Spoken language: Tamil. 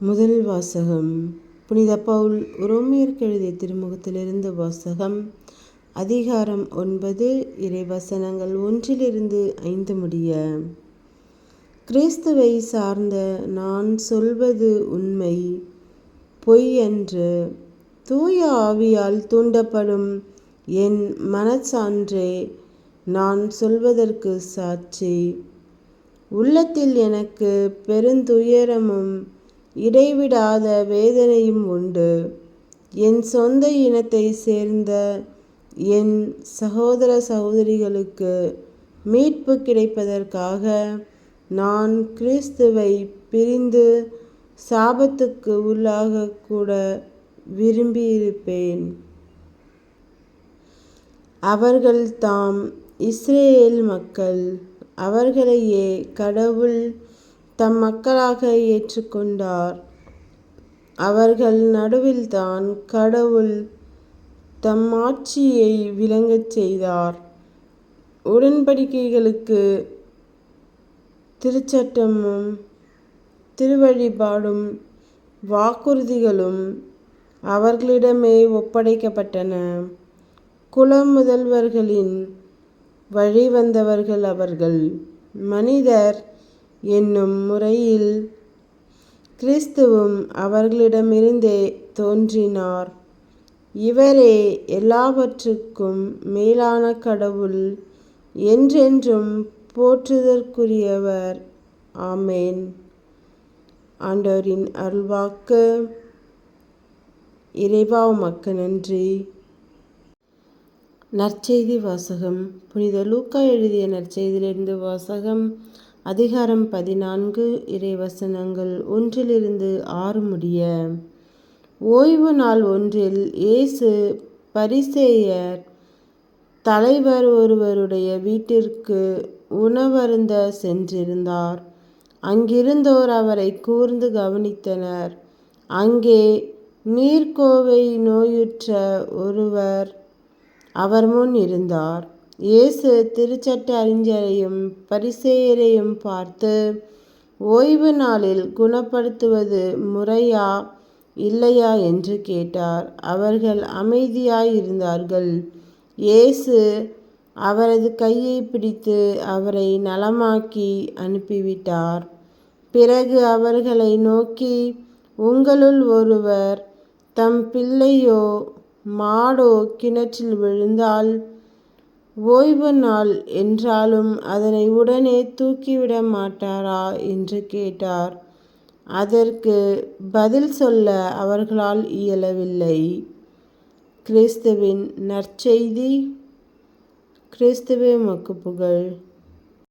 முதல் வாசகம். புனித பவுல் ரோமியர்க்கு எழுதிய திருமுகத்திலிருந்து வாசகம். அதிகாரம் ஒன்பது இறைவசனங்கள் ஒன்றிலிருந்து ஐந்து முடிய. கிறிஸ்துவை சார்ந்த நான் சொல்வது உண்மை. பொய் என்று. தூய ஆவியால் தூண்டப்படும் என் மனச்சான்றே நான் சொல்வதற்கு சாட்சி. உள்ளத்தில் எனக்கு பெருந்துயரமும் இடைவிடாத வேதனையும் உண்டு. என் சொந்த இனத்தை சேர்ந்த என் சகோதர சகோதரிகளுக்கு மீட்பு கிடைப்பதற்காக நான் கிறிஸ்துவை பிரிந்து சாபத்துக்கு உள்ளாக கூட விரும்பியிருப்பேன். அவர்கள் தாம் இஸ்ரேல் மக்கள். அவர்களையே கடவுள் தம் மக்களாக ஏற்றுக்கொண்டார். அவர்கள் நடுவில்தான் கடவுள் தம் ஆட்சியை விளங்கச் செய்தார். உடன்படிக்கைகளுக்கு திருச்சட்டமும் திருவழிபாடும் வாக்குறுதிகளும் அவர்களிடமே ஒப்படைக்கப்பட்டன. குலம் முதல்வர்களின் வழிவந்தவர்கள் அவர்கள். மனிதர் என்னும் முறையில் கிறிஸ்துவும் அவர்களிடமிருந்தே தோன்றினார். இவரே எல்லாவற்றுக்கும் மேலான கடவுள் என்றென்றும் போற்றுதற்குரியவர். ஆமேன். ஆண்டோரின் அருள்வாக்கு. இறைவா உமக்கு நன்றி. நற்செய்தி வாசகம். புனித லூக்கா எழுதிய நற்செய்தியிலிருந்து வாசகம். அதிகாரம் பதினான்கு இறைவசனங்கள் ஒன்றிலிருந்து ஆறு முடிய ஓய்வு நாள் ஒன்றில் இயேசு பரிசேயர் தலைவர் ஒருவருடைய வீட்டிற்கு உணவருந்த சென்றிருந்தார். அங்கிருந்தோர் அவரை கூர்ந்து கவனித்தனர். அங்கே நீர்க்கோவை நோயுற்ற ஒருவர் அவர் முன் இருந்தார். இயேசு திருச்சட்ட அறிஞரையும் பரிசேயரையும் பார்த்து ஓய்வு நாளில் குணப்படுத்துவது முறையா இல்லையா? என்று கேட்டார். அவர்கள் அமைதியாயிருந்தார்கள். இயேசு அவரது கையை பிடித்து அவரை நலமாக்கி அனுப்பிவிட்டார். பிறகு அவர்களை நோக்கி உங்களுள் ஒருவர் தம் பிள்ளையோ மாடோ கிணற்றில் விழுந்தால் ஓய்வு நாள் என்றாலும் அதனை உடனே தூக்கிவிட மாட்டாரா? என்று கேட்டார். அதற்கு பதில் சொல்ல அவர்களால் இயலவில்லை. கிறிஸ்துவின் நற்செய்தி கிறிஸ்துவே மக்கு புகழ்.